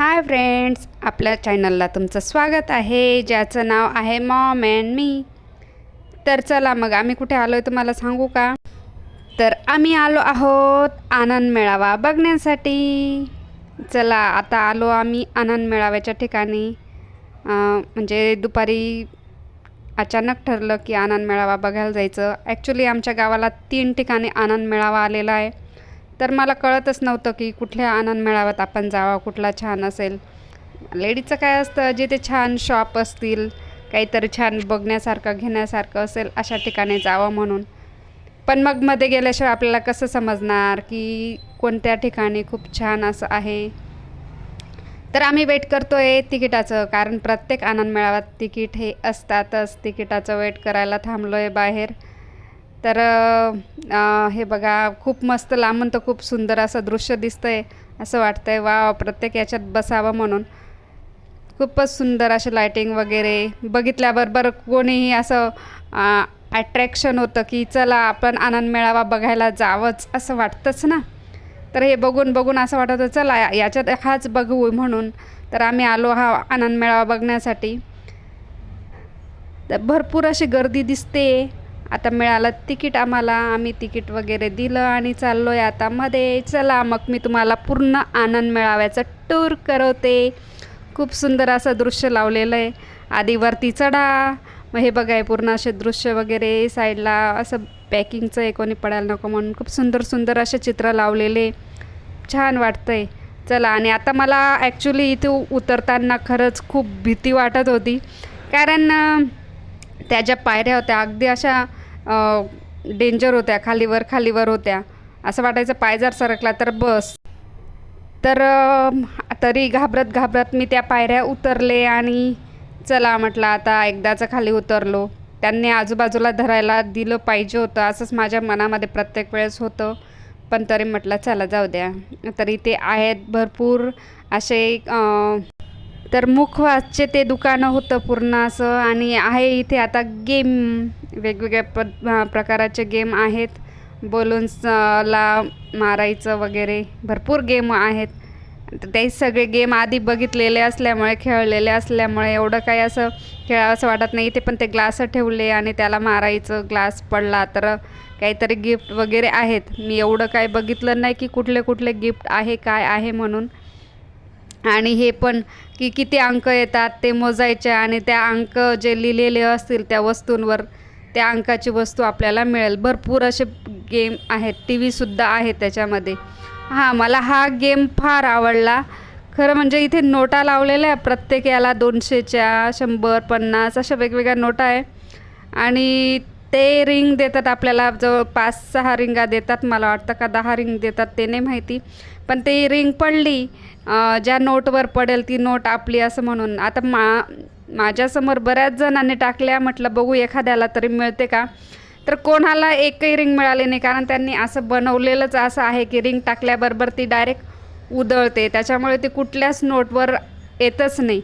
Hi friends आपल्या चॅनलला तुमचं स्वागत आहे ज्याचं नाव आहे मॉम अँड मी. तर चला मग आम्ही कुठे आलो आहे तुम्हाला सांगू का? तर आम्ही आलो आहोत आनंद मेळावा बघण्यासाठी. चला आता आलो आम्ही आनंद मेळाव्याच्या ठिकाणी. म्हणजे दुपारी अचानक ठरलं की आनंद मेळावा बघायला जायचं. ॲक्च्युली आमच्या गावाला तीन ठिकाणी आनंद मेळावा आलेला आहे. तर मला कळतच नव्हतं की कुठल्या आनंद मेळाव्यात आपण जावा कुठला छान असेल. लेडीजचं काय असतं जिथे छान शॉप असतील काहीतरी छान बघण्यासारखं घेण्यासारखं असेल अशा ठिकाणी जावं म्हणून. पण मग मध्ये गेल्याशिवाय आपल्याला कसं समजणार की कोणत्या ठिकाणी खूप छान असं आहे? तर आम्ही वेट करतो आहे तिकिटाचं कारण प्रत्येक आनंद मेळाव्यात तिकीट हे असतातच. तिकिटाचं वेट करायला थांबलो आहे बाहेर. तर हे बघा खूप मस्त लांबून तर खूप सुंदर असं दृश्य दिसतं आहे असं वाटतं आहे वा प्रत्येक याच्यात बसावं म्हणून. खूपच सुंदर असे लायटिंग वगैरे. बघितल्याबरोबर कोणीही असं अट्रॅक्शन होतं की चला आपण आनंद मेळावा बघायला जावंच असं वाटतंच ना. तर हे बघून बघून असं वाटत होतं चला या- याच्यात हाच बघू म्हणून. तर आम्ही आलो हा आनंद मेळावा बघण्यासाठी. तर भरपूर अशी गर्दी दिसते. आता मिळालं तिकीट आम्हाला आम्ही तिकीट वगैरे दिलं आणि चाललो आहे आता मध्ये. चला मग मी तुम्हाला पूर्ण आनंद मिळाव्याचा टूर करवते. खूप सुंदर असं दृश्य लावलेलं आहे. आधी वरती चढा मग हे बघा पूर्ण असे दृश्य वगैरे साईडला असं पॅकिंगचं आहे कोणी पडायला नको म्हणून. खूप सुंदर सुंदर असे चित्र लावलेले. छान वाटतं आहे चला आणि आता मला ॲक्च्युली इथे उतरताना खरंच खूप भीती वाटत होती. कारण त्या ज्या पायऱ्या होत्या अगदी अशा डेंजर होत्या खालीवर खालीवर होत्या. असं वाटायचं पाय जर सरकला तर बस. तर तरी घाबरत घाबरत मी त्या पायऱ्या उतरले आणि चला म्हटलं आता एकदाचं खाली उतरलो. त्यांनी आजूबाजूला धरायला दिलं पाहिजे होतं असंच माझ्या मनामध्ये प्रत्येक वेळेस होतं. पण तरी म्हटलं चला जाऊ द्या. तरी ते आहेत भरपूर असे तर मुखवासचे ते दुकानं होतं पूर्ण असं. आणि आहे इथे आता गेम वेगवेगळ्या प प्रकाराचे गेम आहेत. बलून्सला मारायचं वगैरे भरपूर गेम आहेत. तर ते सगळे गेम आधी बघितलेले असल्यामुळे खेळलेले असल्यामुळे एवढं काही असं खेळावंसं वाटत नाही. इथे पण ते ग्लास ठेवले आणि त्याला मारायचं. ग्लास पडला तर काहीतरी गिफ्ट वगैरे आहेत. मी एवढं काय बघितलं नाही की कुठले कुठले गिफ्ट आहे काय आहे म्हणून. आणि हे पण की किती अंक येतात ते मोजायचे आणि त्या अंक जे लिहिलेले असतील त्या वस्तूंवर त्या अंकाची वस्तू आपल्याला मिळेल. भरपूर असे गेम आहेत टी व्हीसुद्धा आहे त्याच्यामध्ये. हां मला हा गेम फार आवडला. खरं म्हणजे इथे नोटा लावलेल्या आहे प्रत्येक याला दोनशेच्या शंभर पन्नास अशा वेगवेगळ्या नोटा आहे. आणि ते रिंग देतात आपल्याला जवळ पाच सहा रिंगा देतात मला वाटतं का दहा रिंग देतात ते नाही माहिती. पण ते रिंग पडली ज्या नोटवर पडेल ती नोट आपली असं म्हणून. आता मा माझ्यासमोर बऱ्याच जणांनी टाकल्या म्हटलं बघू एखाद्याला तरी मिळते का? तर कोणाला एकही रिंग मिळाली नाही कारण त्यांनी असं बनवलेलंच असं आहे की रिंग टाकल्याबरोबर ती डायरेक्ट उधळते. त्याच्यामुळे ती कुठल्याच नोटवर येतच नाही.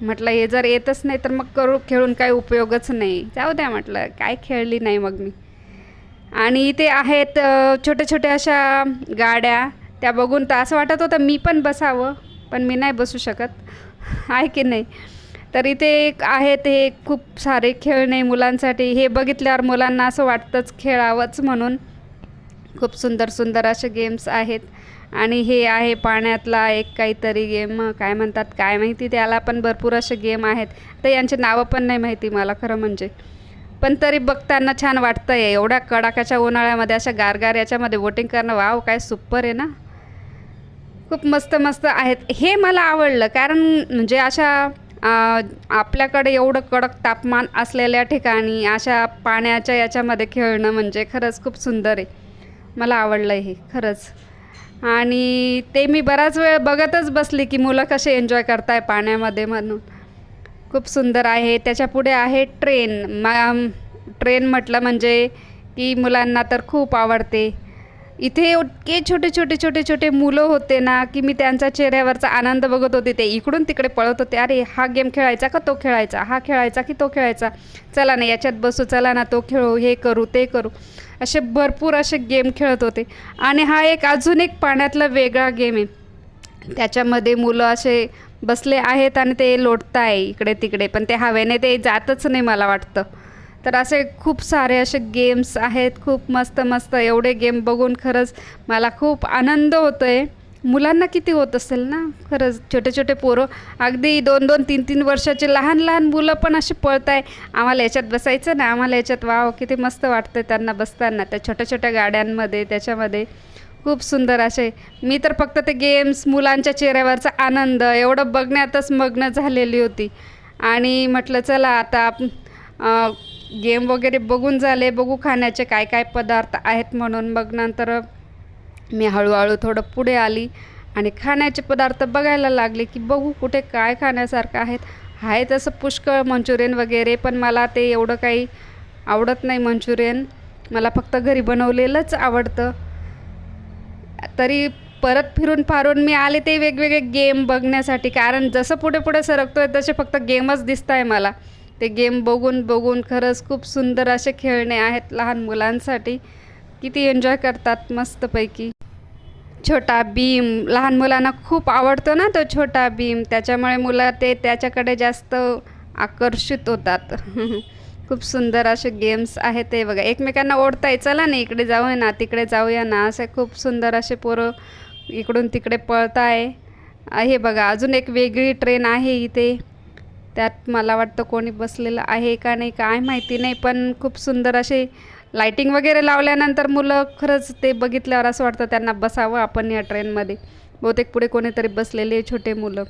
म्हटलं हे जर येतच नाही तर मग करू खेळून काही उपयोगच नाही. जाऊ द्या म्हटलं काय खेळली नाही मग मी. आणि इथे आहेत छोट्या छोट्या अशा गाड्या. त्या बघून तर असं वाटत होतं मी पण बसावं पण मी नाही बसू शकत. आहे की नाही? तर इथे एक आहेत हे खूप सारे खेळणे मुलांसाठी. हे बघितल्यावर मुलांना असं वाटतंच खेळावंच म्हणून. खूप सुंदर सुंदर असे गेम्स आहेत. आणि हे आहे पाण्यातला एक काहीतरी गेम काय म्हणतात काय माहिती त्याला पण भरपूर असे गेम आहेत. तर यांचे नावं पण नाही माहिती मला खरं म्हणजे. पण तरी बघताना छान वाटतं आहे एवढ्या कडाकाच्या उन्हाळ्यामध्ये अशा गारगार याच्यामध्ये वोटिंग करणं वाव काय सुपर आहे ना. खूप मस्त मस्त आहेत. हे मला आवडलं कारण म्हणजे अशा आपल्याकडे एवढं कडक तापमान असलेल्या ठिकाणी अशा पाण्याच्या याच्यामध्ये खेळणं म्हणजे खरंच खूप सुंदर आहे. मला आवडलं हे खरंच. आणि ते मी बराच वेळ बघतच बसली की मुलं कसे एन्जॉय करताय पाण्यामध्ये म्हणून. खूप सुंदर आहे. त्याच्या पुढे आहे ट्रेन मा ट्रेन म्हटलं म्हणजे की मुलांना तर खूप आवडते. इथे इतके छोटे छोटे छोटे छोटे मुलं होते ना की मी त्यांचा चेहऱ्यावरचा आनंद बघत होते. ते इकडून तिकडे पळत होते. अरे हा गेम खेळायचा का तो खेळायचा? हा खेळायचा की तो खेळायचा? चला ना याच्यात बसू. चला ना तो खेळू हे करू ते करू. असे भरपूर असे गेम खेळत होते. आणि हा एक अजून एक पाण्यातला वेगळा गेम आहे. त्याच्यामध्ये मुलं असे बसले आहेत आणि ते लोटत आहे इकडे तिकडे पण ते हवेने ते जातच नाही मला वाटतं. तर असे खूप सारे असे गेम्स आहेत खूप मस्त मस्त एवढे गेम बघून खरंच मला खूप आनंद होतो आहे मुलांना किती होत असेल ना? खरंच छोटे छोटे पोरं. अगदी दोन दोन तीन तीन वर्षाचे लहान लहान मुलं पण असे पळत आहे आम्हाला याच्यात बसायचं ना? आम्हाला याच्यात वाव किती मस्त वाटतं त्यांना बसताना. त्या छोट्या छोट्या गाड्यांमध्ये त्याच्यामध्ये. खूप सुंदर असे. मी तर फक्त ते गेम्स मुलांच्या चेहऱ्यावरचा आनंद एवढं बघण्यातच मग्न झालेली होती. आणि म्हटलं चला आता गेम वगैरे बघून झाले बघू खाण्याचे काय काय पदार्थ आहेत म्हणून. मग नंतर मी हळूहळू थोडं पुढे आली आणि खाण्याचे पदार्थ बघायला लागले की बघू कुठे काय खाण्यासारखं आहेत. आहे तसं पुष्कळ मंचुरियन वगैरे पण मला ते एवढं काही आवडत नाही मंचुरियन. मला फक्त घरी बनवलेलंच आवडतं. तरी परत फिरून फारून मी आले ते वेगवेगळे गेम बघण्यासाठी. कारण जसं पुढे पुढे सरकतो आहे तसे फक्त गेमच दिसत आहे मला. ते गेम बघून बघून खरंच खूप सुंदर असे खेळणे आहेत लहान मुलांसाठी. किती एन्जॉय करतात मस्तपैकी. छोटा भीम लहान मुलांना खूप आवडतो ना तो छोटा भीम. त्याच्यामुळे मुलं ते त्याच्याकडे जास्त आकर्षित होतात. खूप सुंदर असे गेम्स आहेत ते बघा. एकमेकांना ओढताय चला ना इकडे जाऊया ना तिकडे जाऊया ना. असे खूप सुंदर असे पोरं इकडून तिकडे पळताय. हे बघा अजून एक वेगळी ट्रेन आहे इथे. त्यात मला वाटतं कोणी बसलेलं आहे का नाही काय माहिती नाही पण खूप सुंदर असे लाईटिंग वगैरे लावल्यानंतर मुलं खरंच ते बघितल्यावर असं वाटतं त्यांना बसावं आपण या ट्रेनमध्ये बहुतेक पुढे कोणीतरी बसलेले छोटे मुलं.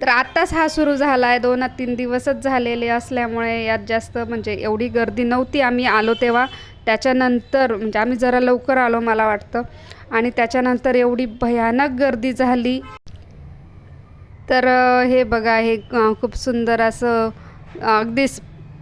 तर आत्ताच हा सुरू झाला आहे दोन तीन दिवसच झालेले असल्यामुळे यात जास्त म्हणजे एवढी गर्दी नव्हती. आम्ही आलो तेव्हा. त्याच्यानंतर म्हणजे आम्ही जरा लवकर आलो मला वाटतं. आणि त्याच्यानंतर एवढी भयानक गर्दी झाली. तर हे बघा हे खूप सुंदर असं अगदी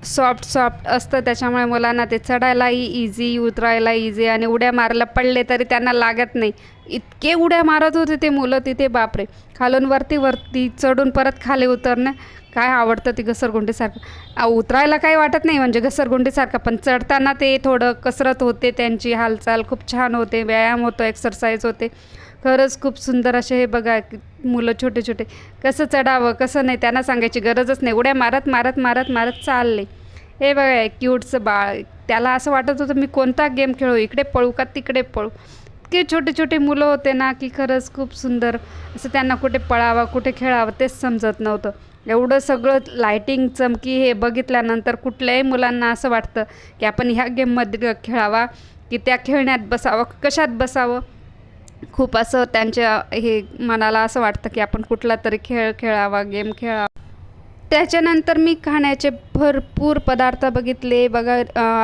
सॉफ्ट सॉफ्ट असतं. त्याच्यामुळे मुलांना ते चढायलाही इझी उतरायला इझी आणि उड्या मारायला पडले तरी त्यांना लागत नाही. इतके उड्या मारत होते ते मुलं तिथे बापरे! खालून वरती वरती चढून परत खाली उतरणं. काय आवडतं ती घसरगुंडीसारखं. उतरायला काही वाटत नाही म्हणजे घसरगुंडीसारखं पण चढताना ते थोडं कसरत होते त्यांची हालचाल खूप छान होते व्यायाम होतो एक्सरसाइज होते. खरंच खूप सुंदर असे हे बघा मुलं छोटे छोटे. कसं चढावं कसं नाही त्यांना सांगायची गरजच नाही. उड्या मारत मारत मारत मारत चालले. हे बघा क्यूटचं बाळ. त्याला असं वाटत होतं मी कोणता गेम खेळू? इकडे पळू का तिकडे पळू? इतके छोटे छोटे मुलं होते ना की खरंच खूप सुंदर. असं त्यांना कुठे पळावं कुठे खेळावं तेच समजत नव्हतं. एवढं सगळं लायटिंग चमकी हे बघितल्यानंतर कुठल्याही मुलांना असं वाटतं की आपण ह्या गेममध्ये खेळावा की त्या खेळण्यात बसावं कशात बसावं? खूप असं त्यांच्या हे मनाला असं वाटतं की आपण कुठला तरी खेळ खेळावा गेम खेळावा. त्याच्यानंतर मी खाण्याचे भरपूर पदार्थ बघितले. बघा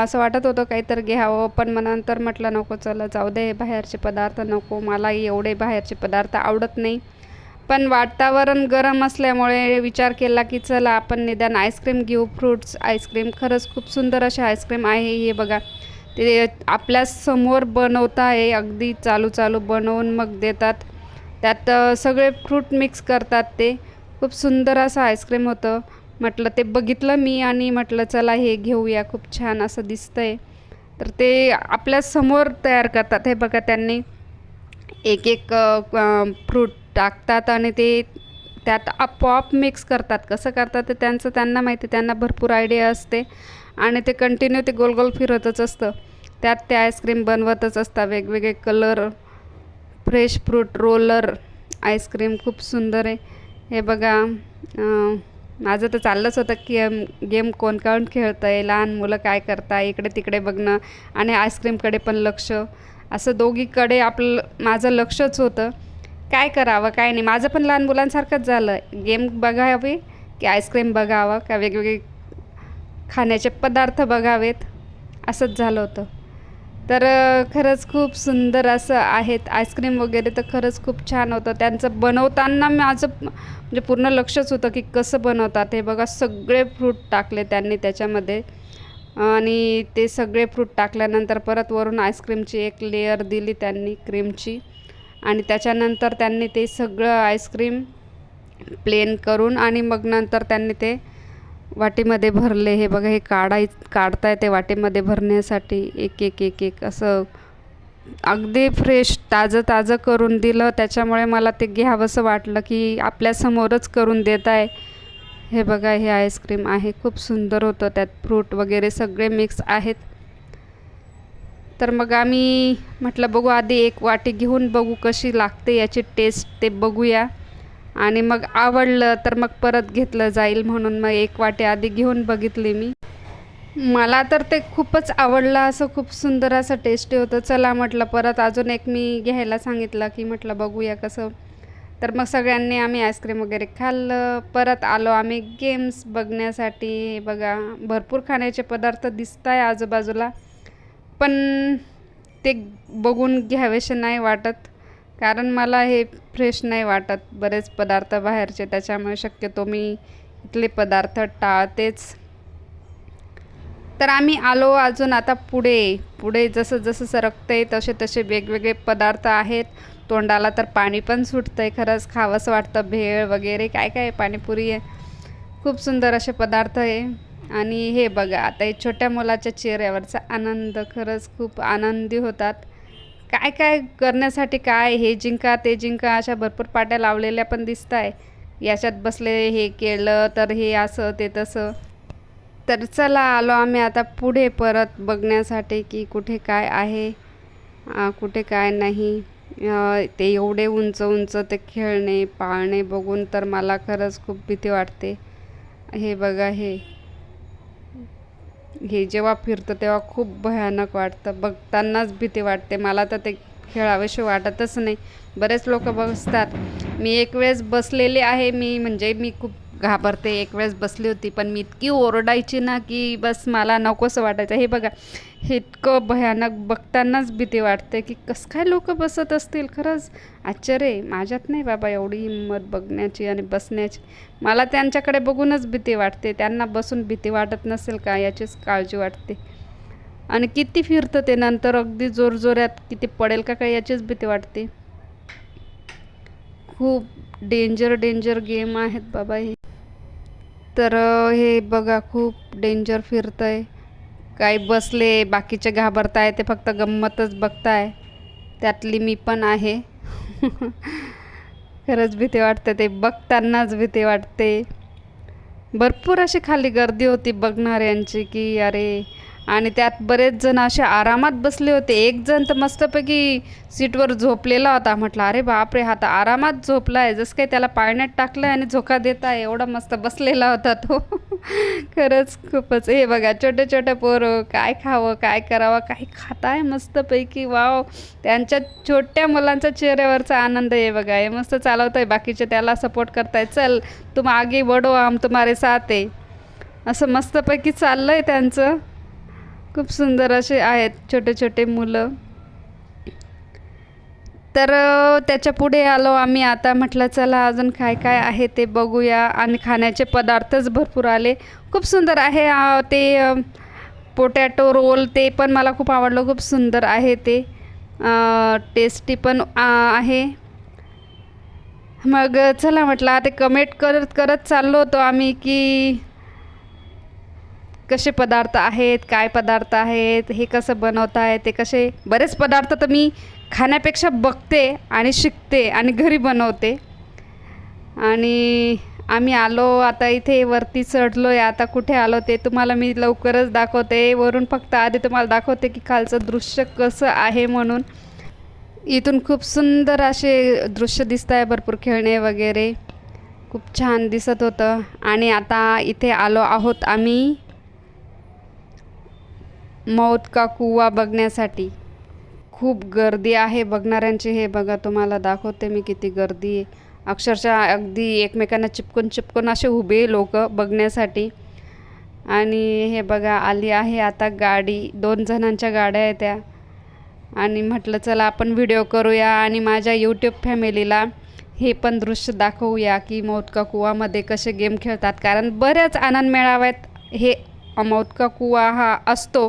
असं वाटत होतं काहीतरी घ्यावं पण मग नंतर म्हटलं नको चला जाऊ दे बाहेरचे पदार्थ नको. मला एवढे बाहेरचे पदार्थ आवडत नाही. पण वातावरण गरम असल्यामुळे विचार केला की चला आपण निदान आईस्क्रीम घेऊ फ्रूट्स आईस्क्रीम खरंच खूप सुंदर असे आईस्क्रीम आहे हे बघा. ते आपल्यासमोर बनवता आहे अगदी चालू चालू बनवून मग देतात. त्यात सगळे फ्रूट मिक्स करतात ते. खूप सुंदर असं आईस्क्रीम होतं. म्हटलं ते बघितलं मी आणि म्हटलं चला हे घेऊया खूप छान असं दिसतंय. तर ते आपल्यासमोर तयार करतात. हे बघा त्यांनी एक एक फ्रूट टाकतात आणि ते त्यात आपोआप मिक्स करतात. कसं करतात ते त्यांचं त्यांना माहिती त्यांना भरपूर आयडिया असते. आणि ते कंटिन्यू ते गोल गोल फिरतच असतं. त्यात ते आईस्क्रीम बनवतच असतात. वेगवेगळे colour fresh fruit roller ice cream खूप सुंदर आहे. हे बघा माझं तर चाललंच होतं की गेम कोण कोण खेळतं आहे लहान मुलं काय करताय इकडे तिकडे बघणं आणि आईस्क्रीमकडे पण लक्ष. असं दोघीकडे आपलं माझं लक्षच होतं. काय करावं काय नाही. माझं पण लहान मुलांसारखंच झालं. गेम बघावी की आईस्क्रीम बघावं का वेगवेगळे खाण्याचे पदार्थ बघावेत. असंच झालं होतं. तर खरंच खूप सुंदर असं आहेत. आईस्क्रीम वगैरे तर खरंच खूप छान होतं. त्यांचं बनवताना माझं म्हणजे पूर्ण लक्षच होतं की कसं बनवतात. हे बघा सगळे फ्रूट टाकले त्यांनी त्याच्यामध्ये. आणि ते सगळे फ्रूट टाकल्यानंतर परत वरून आईस्क्रीमची एक लेअर दिली त्यांनी क्रीमची. आणि त्याच्यानंतर त्यांनी ते सगळं आईस्क्रीम प्लेन करून आणि मग नंतर त्यांनी ते वाटीमध्ये भरले हे बघा हे काढाय काढताय ते वाटीमध्ये भरण्यासाठी एक एक एक एक असं अगदी फ्रेश ताजं ताजं करून दिलं. त्याच्यामुळे मला ते घ्यावंसं वाटलं की आपल्यासमोरच करून देत आहे. हे बघा हे आईस्क्रीम आहे. खूप सुंदर होतं. त्यात फ्रूट वगैरे सगळे मिक्स आहेत. तर मग आम्ही म्हटलं बघू आधी एक वाटी घेऊन बघू कशी लागते याची टेस्ट ते बघूया. आणि मग आवडलं तर मग परत घेतलं जाईल म्हणून मग एक वाटी आधी घेऊन बघितली मी. मला तर ते खूपच आवडलं असं खूप सुंदर असं टेस्टी होतं. चला म्हटलं परत अजून एक मी घ्यायला सांगितलं की म्हटलं बघूया कसं. तर मग सगळ्यांनी आम्ही आईस्क्रीम वगैरे खाल्लं. परत आलो आम्ही गेम्स बघण्यासाठी. बघा भरपूर खाण्याचे पदार्थ दिसत आहे आजूबाजूला. पण ते बघून घ्यावेसे नाही वाटत. कारण मला हे फ्रेश नाही वाटत बरेच पदार्थ बाहेरचे त्याच्यामुळे शक्यतो मी इथले पदार्थ टाळतेच. तर आम्ही आलो अजून आता पुढे. पुढे जसं जसं सरकते तसे तसे वेगवेगळे पदार्थ आहेत. तोंडाला तर पाणी पण सुटतं आहे खरंच. खावंसं वाटतं भेळ वगैरे काय काय पाणीपुरी आहे. खूप सुंदर असे पदार्थ आहे. आणि हे बघा आता हे छोट्या मुलाच्या चेहऱ्यावरचा आनंद खरंच खूप आनंदी होतात. काय काय करण्यासाठी काय हे जिंका ते जिंका अशा भरपूर पाट्या लावलेल्या पण दिसत आहे याच्यात बसले हे केलं तर हे असं ते तसं. तर चला आलो आम्ही आता पुढे परत बघण्यासाठी की कुठे काय आहे कुठे काय नाही. ते एवढे उंच उंच ते खेळणे पाळणे बघून तर मला खरंच खूप भीती वाटते. हे बघा हे. हे जेव्हा फिरतं तेव्हा खूप भयानक वाटतं. बघतानाच भीती वाटते. मला तर ते खेळावेशी वाटतच नाही. बरेच लोक बसतात. मी एक वेळेस बसलेले आहे. मी म्हणजे मी खूप घाबरते एक वेळेस बसली होती पण मी इतकी ओरडायची ना की बस मला नकोसं वाटायचं. हे बघा हे इतकं भयानक बघतानाच भीती वाटते की कसं काय लोक बसत असतील खरंच? आश्चर्य माझ्यात नाही बाबा एवढी हिंमत बघण्याची आणि बसण्याची. मला त्यांच्याकडे बघूनच भीती वाटते. त्यांना बसून भीती वाटत नसेल का याचीच काळजी वाटते. आणि किती फिरतं ते नंतर अगदी जोरजोरात किती पडेल का काय याचीच भीती वाटते. खूप डेंजर डेंजर गेम आहेत बाबा हे. तर हे बघा खूप डेंजर फिरतं आहे काही बसले बाकीचे घाबरताय ते फक्त गंमतच बघताय. त्यातली मी पण आहे. खरंच भीती वाटते ते बघतानाच भीती वाटते. भरपूर अशी खाली गर्दी होती बघणाऱ्यांची की अरे आणि त्यात बरेच जण असे आरामात बसले होते. एक जण तर मस्तपैकी सीटवर झोपलेला होता. म्हटलं अरे बापरे हा तर आरामात झोपला आहे जसं काही त्याला पाळण्यात टाकलं आणि झोका देत आहे एवढा मस्त बसलेला होता तो. खरंच खूपच. हे बघा छोटे छोटे पोरं काय खावं काय करावं काही खाताय मस्तपैकी. वाव. त्यांच्या छोट्या मुलांच्या चेहऱ्यावरचा आनंद आहे बघा. हे मस्त चालवत आहे बाकीचे त्याला सपोर्ट करताय. चल तुम आगे वडो आम तुम्हारे साथ. आहे असं मस्तपैकी चाललं आहे त्यांचं. खूप सुंदर असे आहेत छोटे छोटे मुलं. तर त्याच्या पुढे आलो आम्ही. आता म्हटलं चला अजून काय काय आहे ते बघूया. आणि खाण्याचे पदार्थच भरपूर आले. खूप सुंदर आहे ते पोटॅटो रोल ते पण मला खूप आवडलं. खूप सुंदर आहे ते. टेस्टी पण आहे. मग चला म्हटलं ते कमेंट करत करत चाललो होतो आम्ही की कसे पदार्थ आहेत काय पदार्थ आहेत हे कसं बनवत आहे ते कसे बरेच पदार्थ तर मी खाण्यापेक्षा बघते आणि शिकते आणि घरी बनवते. आणि आम्ही आलो आता इथे वरती चढलो आहे आता कुठे आलो ते तुम्हाला मी लवकरच दाखवते. वरून फक्त आधी तुम्हाला दाखवते की खालचं दृश्य कसं आहे म्हणून. इथून खूप सुंदर असे दृश्य दिसत आहे भरपूर खेळणे वगैरे. खूप छान दिसत होतं. आणि आता इथे आलो आहोत आम्ही. मौत का कुवा बघण्यासाठी. खूप गर्दी आहे बघणाऱ्यांची. हे बघा तुम्हाला दाखवते मी किती गर्दी आहे. अक्षरशः अगदी एकमेकांना चिपकून चिपकून असे उभे लोक बघण्यासाठी. आणि हे बघा आली आहे आता गाडी. दोन जणांच्या गाड्या आहेत त्या. आणि म्हटलं चला आपण व्हिडिओ करूया आणि माझ्या यूट्यूब फॅमिलीला हे पण दृश्य दाखवूया की मौतका कुवामध्ये कसे गेम खेळतात. कारण बऱ्याच आनंद मेळाव्यात हे का कुवा हा असतो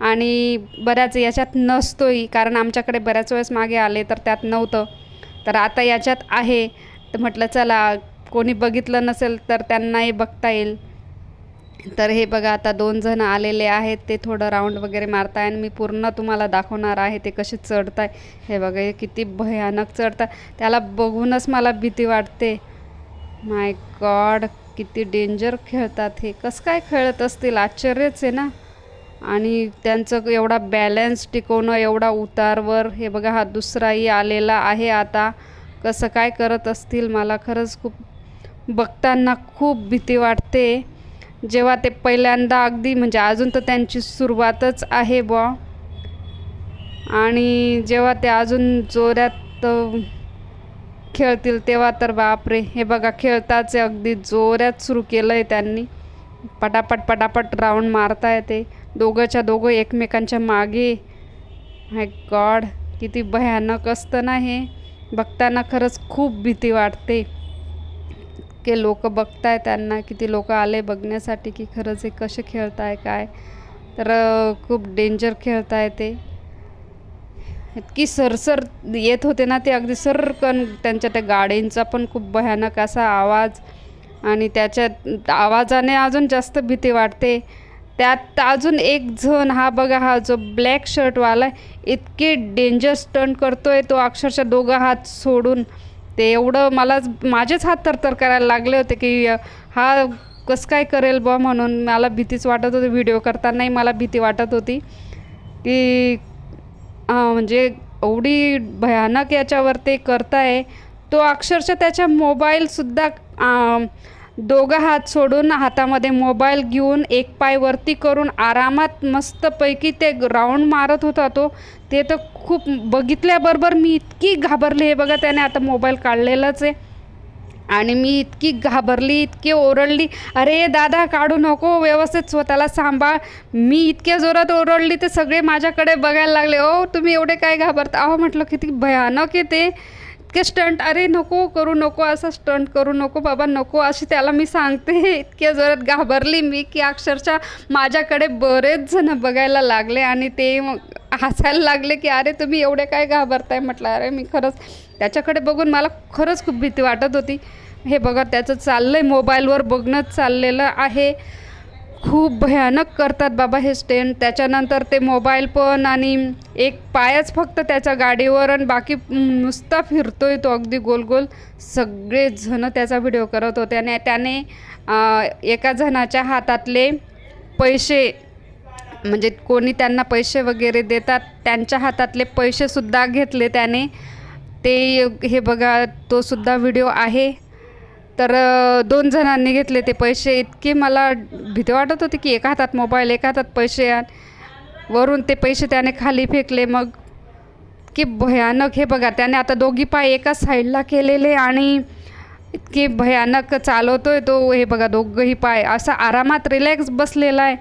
आणि बऱ्याच याच्यात नसतोही कारण आमच्याकडे बऱ्याच वेळेस मागे आले तर त्यात नव्हतं. तर आता याच्यात आहे. तर म्हटलं चला कोणी बघितलं नसेल तर त्यांनाही बघता येईल. तर हे बघा आता दोन जण आलेले आहेत. ते थोडं राऊंड वगैरे मारताय आणि मी पूर्ण तुम्हाला दाखवणार आहे ते कसे चढताय. हे बघा हे किती भयानक चढताय. त्याला बघूनच मला भीती वाटते. माय गॉड किती डेंजर खेळतात हे. कसं काय खेळत असतील? आश्चर्यच आहे ना? आणि त्यांचं एवढा बॅलन्स टिकवणं एवढा उतारवर हे बघा हा दुसराही आलेला आहे आता. कसं काय करत असतील? मला खरंच खूप बघताना खूप भीती वाटते. जेव्हा ते पहिल्यांदा अगदी म्हणजे अजून तर त्यांची सुरुवातच आहे बॉ आणि जेव्हा ते अजून जोऱ्यात खेळतील तेव्हा तर बापरे. हे बघा खेळताच अगदी जोरात सुरू केलं आहे त्यांनी. पटापट पटापट राऊंड मारता येते. दोघंच्या दोघं एकमेकांच्या मागे. हाय गॉड किती भयानक असतं ना हे. बघताना खरंच खूप भीती वाटते. की लोक बघताय त्यांना. किती लोक आले बघण्यासाठी की खरंच हे कसे खेळताय काय? तर खूप डेंजर खेळताय ते. इतकी सरसर येत होते ना ते अगदी सरकन त्यांच्या त्या गाड्यांचा पण खूप भयानक असा आवाज आणि त्याच्यात आवाजाने अजून जास्त भीती वाटते. त्यात अजून एक जण हा बघा हा जो ब्लॅक शर्टवाला आहे, इतके डेंजर स्टंट करतो आहे तो अक्षरशः दोघं हात सोडून. ते एवढं मला माझेच हात तरतर करायला लागले होते की हा कसं काय करेल बा म्हणून मला भीतीच वाटत होती. व्हिडिओ करतानाही मला भीती वाटत होती की म्हणजे एवढी भयानक याच्यावर ते करताय. तो अक्षरशः त्याच्या मोबाईलसुद्धा दोघं हात सोडून हातामध्ये मोबाईल घेऊन एक पाय वरती करून आरामात मस्तपैकी ते राऊंड मारत होता तो. ते तर खूप बघितल्याबरोबर मी इतकी घाबरली. हे बघा त्याने आता मोबाईल काढलेलाच आहे. आणि मी इतकी घाबरली इतकी ओरडली अरे दादा काढू नको व्यवस्थित स्वतःला सांभाळ. मी इतक्या जोरात ओरडली तर सगळे माझ्याकडे बघायला लागले. ओ तुम्ही एवढे काय घाबरता? अहो म्हटलं किती भयानक आहे ते. इतके स्टंट अरे नको करू नको असं स्टंट करू नको बाबा नको अशी त्याला मी सांगते. इतक्या जोरात घाबरली मी की अक्षरशः माझ्याकडे बरेच जण बघायला लागले आणि ते मग हसायला लागले की अरे तुम्ही एवढे काय घाबरताय? म्हटलं अरे मी खरंच त्याच्याकडे बघून मला खरंच खूप भीती वाटत होती. हे बघा त्याचं चाललं आहे मोबाईलवर बघणंच चाललेलं आहे. खूप भयानक करतात बाबा हे स्टेन त्याच्यानंतर ते मोबाईल पण आणि एक पायच फक्त त्याच्या गाडीवर आणि बाकी नुसता फिरतोय तो अगदी गोल गोल सगळेजणं त्याचा व्हिडिओ करत होते आणि त्याने एका जणाच्या हातातले पैसे म्हणजे कोणी त्यांना पैसे वगैरे देतात त्यांच्या हातातले पैसेसुद्धा घेतले त्याने. ते हे बघा तो सुद्धा व्हिडिओ आहे. तर दोन जणांनी घेतले ते पैसे. इतके मला भीती वाटत होती की एका हातात मोबाईल एका हातात पैसे वरून ते पैसे त्याने खाली फेकले मग. की भयानक हे बघा त्याने आता दोघी पाय एका साईडला केलेले आणि इतके भयानक चालवतोय तो हे बघा दोघंही पाय. असा आरामात रिलॅक्स बसलेला आहे.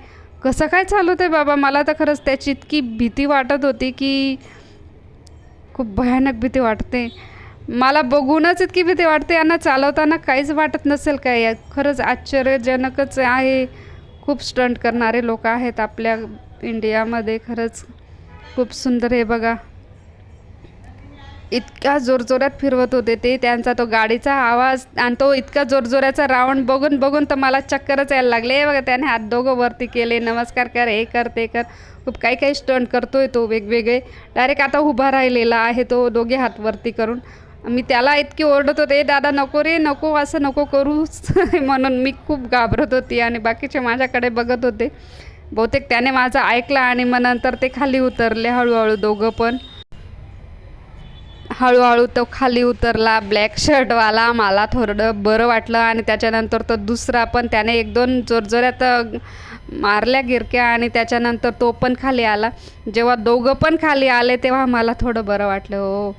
कसं काय चालवतोय बाबा? मला तर खरंच त्याची इतकी भीती वाटत होती की खूप भयानक भीती वाटते. मला बघूनच इतकी भीती वाटते. यांना चालवताना काहीच वाटत नसेल काय? या खरंच आश्चर्यजनकच आहे. खूप स्टंट करणारे लोक आहेत आपल्या इंडियामध्ये खरंच खूप सुंदर आहे बघा. इतक्या जोरजोरात फिरवत होते ते. त्यांचा तो गाडीचा आवाज आणि तो इतका जोरजोराचा राऊंड बघून बघून तर मला चक्करच यायला लागले. बघा त्याने हात दोघं वरती केले. नमस्कार कर हे कर ते कर. खूप काही काही स्टंट करतोय तो वेगवेगळे. डायरेक्ट आता उभा राहिलेला आहे तो दोघे हात वरती करून. मी त्याला इतकी ओरडत होते "ए दादा नको रे नको असं नको करूच म्हणून मी खूप घाबरत होती आणि बाकीचे माझ्याकडे बघत होते. बहुतेक त्याने माझं ऐकलं आणि मग नंतर ते खाली उतरले हळूहळू दोघं पण. हळूहळू तो खाली उतरला ब्लॅक शर्टवाला मला थोडं बरं वाटलं आणि त्याच्यानंतर तो दुसरा पण त्याने एक दोन जोरजोरात मारल्या गिरक्या आणि त्याच्यानंतर तो पण खाली आला. जेव्हा दोघं पण खाली आले तेव्हा मला थोडं बरं वाटलं हो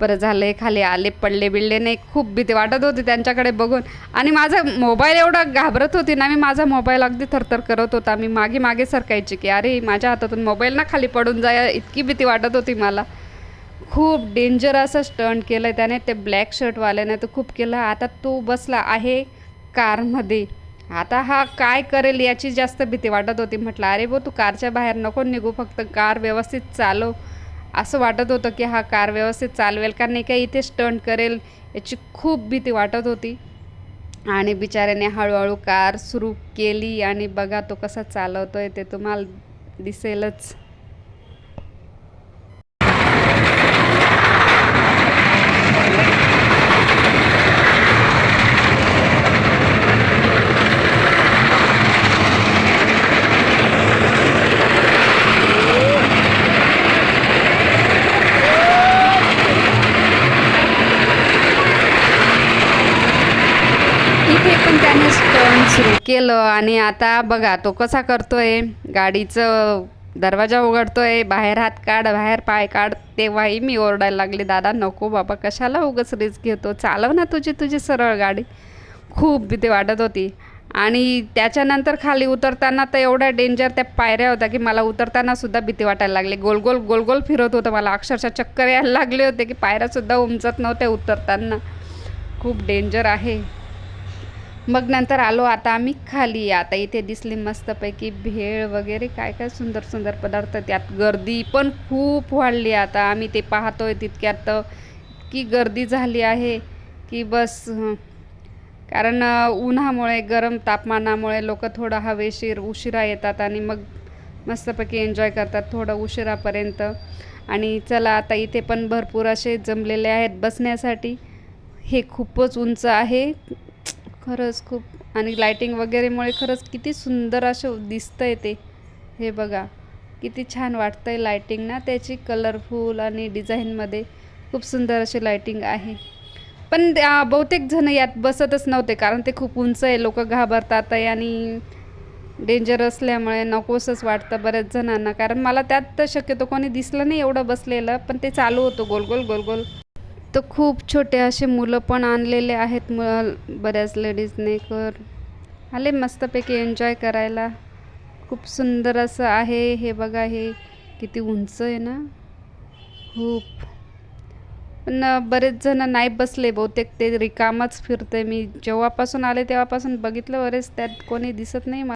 बरं झालं खाली आले पडले बिडले नाही खूप भीती वाटत होती त्यांच्याकडे बघून. आणि माझा मोबाईल एवढा घाबरत होती ना मी माझा मोबाईल अगदी थरथर करत होता. मी मागे मागे सरकायची की अरे माझ्या हातातून मोबाईल ना खाली पडून जाय इतकी भीती वाटत होती मला. खूप डेंजर असं स्टंट केलं आहे त्याने. ते ब्लॅक शर्टवाल्याने तर खूप केलं. आता तो बसला आहे कारमध्ये. आता हा काय करेल याची जास्त भीती वाटत होती. म्हटलं अरे बो तू कारच्या बाहेर नको निघू. फक्त कार व्यवस्थित चालव. असं वाटत होतं की हा कार व्यवस्थित चालवेल का नाही का इथे स्टंट करेल याची खूप भीती वाटत होती. आणि बिचाऱ्याने हळूहळू कार सुरू केली. आणि बघा तो कसा चालवतो आहे ते तुम्हाला दिसेलच इथे पण त्याने टर्न सुरू केलं आणि आता बघा तो कसा करतोय? गाडीचं दरवाजा उघडतोय बाहेर हात काढ बाहेर पाय काढ तेव्हाही मी ओरडायला लागले दादा नको बाबा कशाला उगाच रिस्क घेतो? चालव ना तुझी तुझी सरळ गाडी. खूप भीती वाटत होती. आणि त्याच्यानंतर खाली उतरताना तर एवढ्या डेंजर त्या पायऱ्या होत्या की मला उतरताना सुद्धा भीती वाटायला लागली. गोलगोल गोलगोल फिरत होतं मला. अक्षरशः चक्कर यायला लागले होते की पायऱ्यासुद्धा उमचत नव्हत्या उतरताना. खूप डेंजर आहे. मग नंतर आलो आता आम्ही खाली. आता इथे दिसली मस्तपैकी भेळ वगैरे काय काय सुंदर सुंदर पदार्थ त्यात. गर्दी पण खूप वाढली आता. आम्ही ते पाहतोय तितक्यात की गर्दी झाली आहे की बस कारण उन्हामुळे गरम तापमानामुळे लोक थोडं हवेशीर उशिरा येतात आणि मग मस्तपैकी एन्जॉय करतात थोडं उशिरापर्यंत. आणि चला आता इथे पण भरपूर असे जमलेले आहेत बसण्यासाठी. हे खूपच उंच आहे. खरंच खूप. आणि लायटिंग वगैरेमुळे खरंच किती सुंदर असं दिसतंय ते. हे बघा किती छान वाटतंय लायटिंग ना त्याची कलरफुल आणि डिझाईनमध्ये खूप सुंदर अशी लायटिंग आहे. पण बहुतेक जण यात बसतच नव्हते कारण ते खूप उंच आहे लोक घाबरतात आहे आणि डेंजर असल्यामुळे नकोसच वाटतं बऱ्याच जणांना. कारण मला त्यात तर शक्यतो कोणी दिसलं नाही एवढं बसलेलं पण ते चालू होतं गोलगोल गोलगोल तर खूप छोटे असे मुलं पण आणलेले आहेत मुलं बऱ्याच लेडीजने. कर आले मस्तपैकी एन्जॉय करायला. खूप सुंदर असं आहे. हे बघा हे किती उंच आहे ना? खूप. पण बरेच जण नाही बसले. बहुतेक ते रिकामच फिरते मी जेव्हापासून आले तेव्हापासून बघितलं. बरेच त्यात कोणी दिसत नाही. मला